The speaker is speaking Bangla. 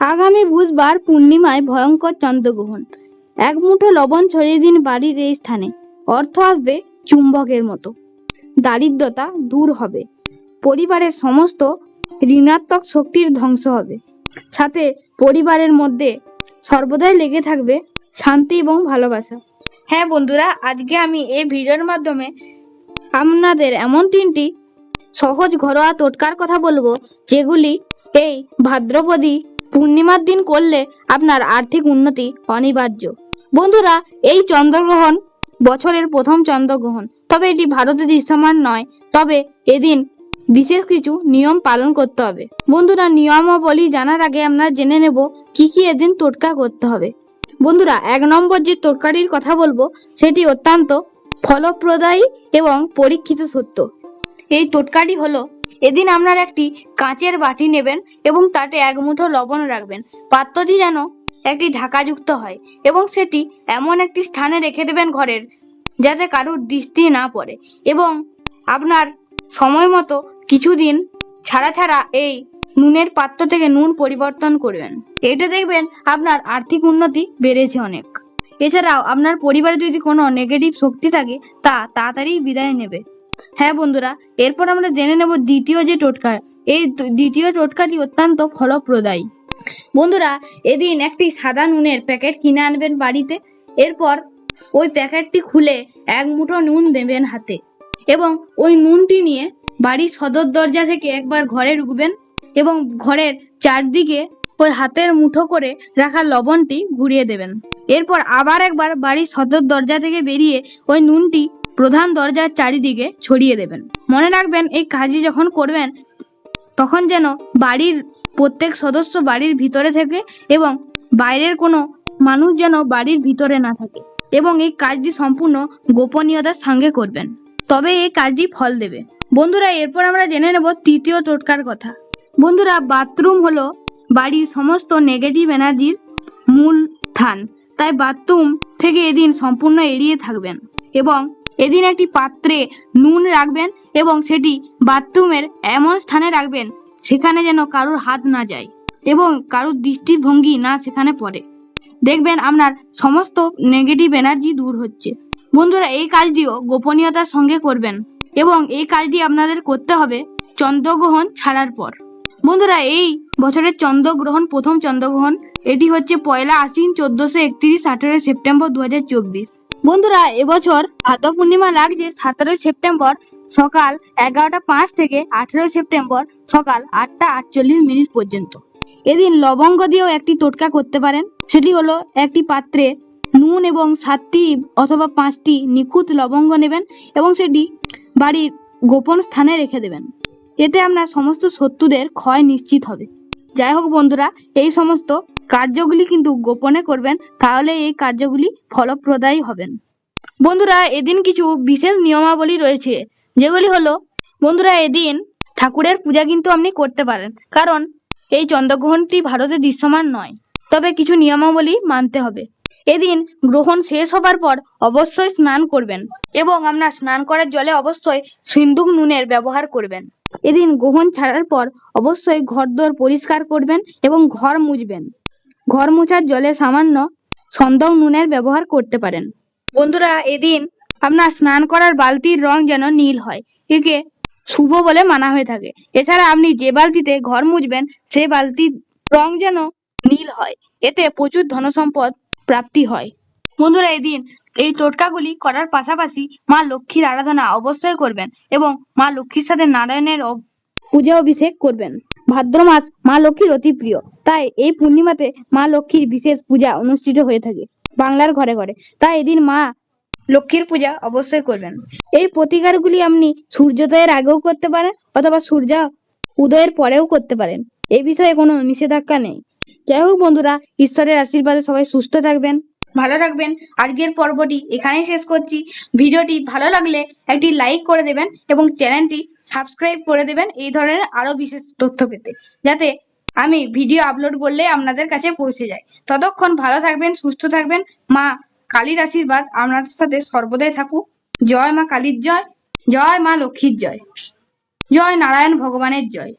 আগামী বুধবার পূর্ণিমায় ভয়ঙ্কর চন্দ্রগ্রহণ। এক মুঠো লবণ ছড়িয়ে দিন বাড়ির এই স্থানে। অর্থ আসবে চুম্বকের মতো। দারিদ্রতা দূর হবে। পরিবারের সমস্ত ঋণাত্মক শক্তির ধ্বংস হবে। সাথে পরিবারের মধ্যে সর্বদাই লেগে থাকবে শান্তি এবং ভালোবাসা। হ্যাঁ বন্ধুরা, আজকে আমি এই ভিডিওর মাধ্যমে আপনাদের এমন তিনটি সহজ ঘরোয়া টোটকার কথা বলব, যেগুলি এই ভাদ্রপদী পূর্ণিমার দিন করলে আপনার আর্থিক উন্নতি অনিবার্য। বন্ধুরা, এই চন্দ্রগ্রহণ বছরের প্রথম চন্দ্রগ্রহণ। তবে এটি ভারতে দৃশ্যমান নয়, তবে এদিন বিশেষ কিছু নিয়ম পালন করতে হবে। বন্ধুরা, নিয়মাবলী জানার আগে আমরা জেনে নেব কি কি এদিন টোটকা করতে হবে। বন্ধুরা, এক নম্বর যে টোটকাটির কথা বলব, সেটি অত্যন্ত ফলপ্রদায়ী এবং পরীক্ষিত সত্য। এই টোটকাটি হলো এদিন আপনার একটি কাঁচের বাটি নেবেন এবং তাতে এক মুঠো লবণ রাখবেন। পাত্রটি যেন একটি ঢাকাযুক্ত হয় এবং সেটি এমন একটি স্থানে রেখে দেবেন ঘরের, যাতে কারুর দৃষ্টি না পড়ে এবং আপনার সময় মতো কিছুদিন ছাড়া ছাড়া এই নুনের পাত্র থেকে নুন পরিবর্তন করবেন। এটা দেখবেন আপনার আর্থিক উন্নতি বেড়েছে অনেক। এছাড়াও আপনার পরিবারে যদি কোনো নেগেটিভ শক্তি থাকে, তা তাড়াতাড়ি বিদায় নেবে। হ্যাঁ বন্ধুরা, এরপর আমরা জেনে নেব দ্বিতীয় যে টোটকা। এই দ্বিতীয় টোটকাটি অত্যন্ত ফলপ্রদায়ী। বন্ধুরা, এদিন একটি সাদা নুনের প্যাকেট কিনে আনবেন বাড়িতে। এরপর ওই প্যাকেটটি খুলে এক মুঠো নুন দেবেন হাতে এবং ওই নুনটি নিয়ে বাড়ির সদর দরজা থেকে একবার ঘরে ঢুকবেন এবং ঘরের চারদিকে ওই হাতের মুঠো করে রাখা লবণটি ঘুরিয়ে দেবেন। এরপর আবার একবার বাড়ির সদর দরজা থেকে বেরিয়ে ওই নুনটি প্রধান দরজার চারিদিকে ছড়িয়ে দেবেন। মনে রাখবেন, এই কাজই যখন করবেন, তখন যেন বাড়ির প্রত্যেক সদস্য বাড়ির ভিতরে থাকে এবং বাইরের কোনো মানুষ যেন বাড়ির ভিতরে না থাকে এবং এই কাজটি সম্পূর্ণ গোপনীয়তার সঙ্গে করবেন। তবে এই কাজটি ফল দেবে। বন্ধুরা, এরপর আমরা জেনে নেব তৃতীয় টোটকার কথা। বন্ধুরা, বাথরুম হলো বাড়ির সমস্ত নেগেটিভ এনার্জির মূল স্থান তাই বাথরুম থেকে এদিন সম্পূর্ণ এড়িয়ে থাকবেন এবং এদিন একটি পাত্রে নুন রাখবেন এবং সেটি বাথরুমের এমন স্থানে রাখবেন সেখানে যেন কারোর হাত না যায় এবং কারোর দৃষ্টিভঙ্গি না সেখানে পড়ে। দেখবেন আপনার সমস্ত নেগেটিভ এনার্জি দূর হচ্ছে। বন্ধুরা, এই কাজটিও গোপনীয়তার সঙ্গে করবেন এবং এই কাজটি আপনাদের করতে হবে চন্দ্রগ্রহণ ছাড়ার পর। বন্ধুরা, এই বছরের চন্দ্রগ্রহণ, প্রথম চন্দ্রগ্রহণ, এটি হচ্ছে পয়লা আশ্বিন চোদ্দশো একত্রিশ আঠেরোই সেপ্টেম্বর দু হাজার চব্বিশ। বন্ধুরা, এবছর ভাদ্র পূর্ণিমা লাগছে সতেরোই সেপ্টেম্বর সকাল এগারোটা পাঁচ থেকে আঠেরোই সেপ্টেম্বর সকাল আটটা আটচল্লিশ মিনিট পর্যন্ত। এদিন লবঙ্গ দিয়েও একটি টোটকা করতে পারেন। সেটি হলো একটি পাত্রে নুন এবং সাতটি অথবা পাঁচটি নিখুঁত লবঙ্গ নেবেন এবং সেটি বাড়ির গোপন স্থানে রেখে দেবেন। এতে আপনার সমস্ত শত্রুদের ক্ষয় নিশ্চিত হবে। যাই হোক বন্ধুরা, এই সমস্ত কার্যগুলি কিন্তু গোপনে করবেন, তাহলে এই কার্যগুলি ফলপ্রদায়ী হবেন। বন্ধুরা, এদিন কিছু বিশেষ নিয়মাবলী রয়েছে, যেগুলি হলো, বন্ধুরা, এদিন ঠাকুরের পূজা কিন্তু আপনি করতে পারেন, কারণ এই চন্দ্রগ্রহণটি ভারতে দৃশ্যমান নয়, তবে কিছু নিয়মাবলী মানতে হবে। এদিন গ্রহণ শেষ হবার পর অবশ্যই স্নান করবেন এবং আপনার স্নান করার জলে অবশ্যই সিন্দুক নুনের ব্যবহার করবেন। এদিন গ্রহণ ছাড়ার পর অবশ্যই ঘরদোর পরিষ্কার করবেন এবং ঘর মুছবেন ঘর মোছার জলে সামান্য সন্দক নুনের ব্যবহার করতে পারেন। বন্ধুরা, এদিন আপনার স্নান করার বালতির রং যেন নীল হয়। একে শুভ বলে মানা হয়ে থাকে। এছাড়া আপনি যে বালতিতে ঘর মুছবেন, সে বালতির রং যেন নীল হয়। এতে প্রচুর ধনসম্পদ প্রাপ্তি হয়। বন্ধুরা, এদিন এই টোটকাগুলি করার পাশাপাশি মা লক্ষ্মীর আরাধনা অবশ্যই করবেন এবং মা লক্ষ্মীর সাথে নারায়ণের পূজা অভিষেক করবেন। ভাদ্র মাস মা লক্ষ্মীর অতি প্রিয়। তাই এই পূর্ণিমাতে মা লক্ষ্মীর বিশেষ পূজা অনুষ্ঠিত হয়ে থাকে বাংলার ঘরে ঘরে। তাই এদিন মা লক্ষ্মীর পূজা অবশ্যই করবেন। এই প্রতিকারগুলি আপনি সূর্যোদয়ের আগেও করতে পারেন অথবা সূর্য উদয়ের পরেও করতে পারেন। এই বিষয়ে কোনো নিষেধাজ্ঞা নেই। যাই হোক বন্ধুরা, ঈশ্বরের আশীর্বাদে সবাই সুস্থ থাকবেন। ভালো থাকবেন। আজকের পর্বটি এখানেই শেষ করছি। ভিডিওটি ভালো লাগলে একটি লাইক করে দেবেন এবং চ্যানেলটি সাবস্ক্রাইব করে দেবেন এই ধরনের আরও বিশেষ তথ্য পেতে। যাতে আমি ভিডিও আপলোড করলে আপনাদের কাছে পৌঁছে যায়। ততক্ষণ ভালো থাকবেন, সুস্থ থাকবেন। মা কালীর আশীর্বাদ আপনাদের সাথে সর্বদাই থাকুক। জয় মা কালীর জয় জয় মা লক্ষ্মীর জয়। জয় নারায়ণ ভগবানের জয়।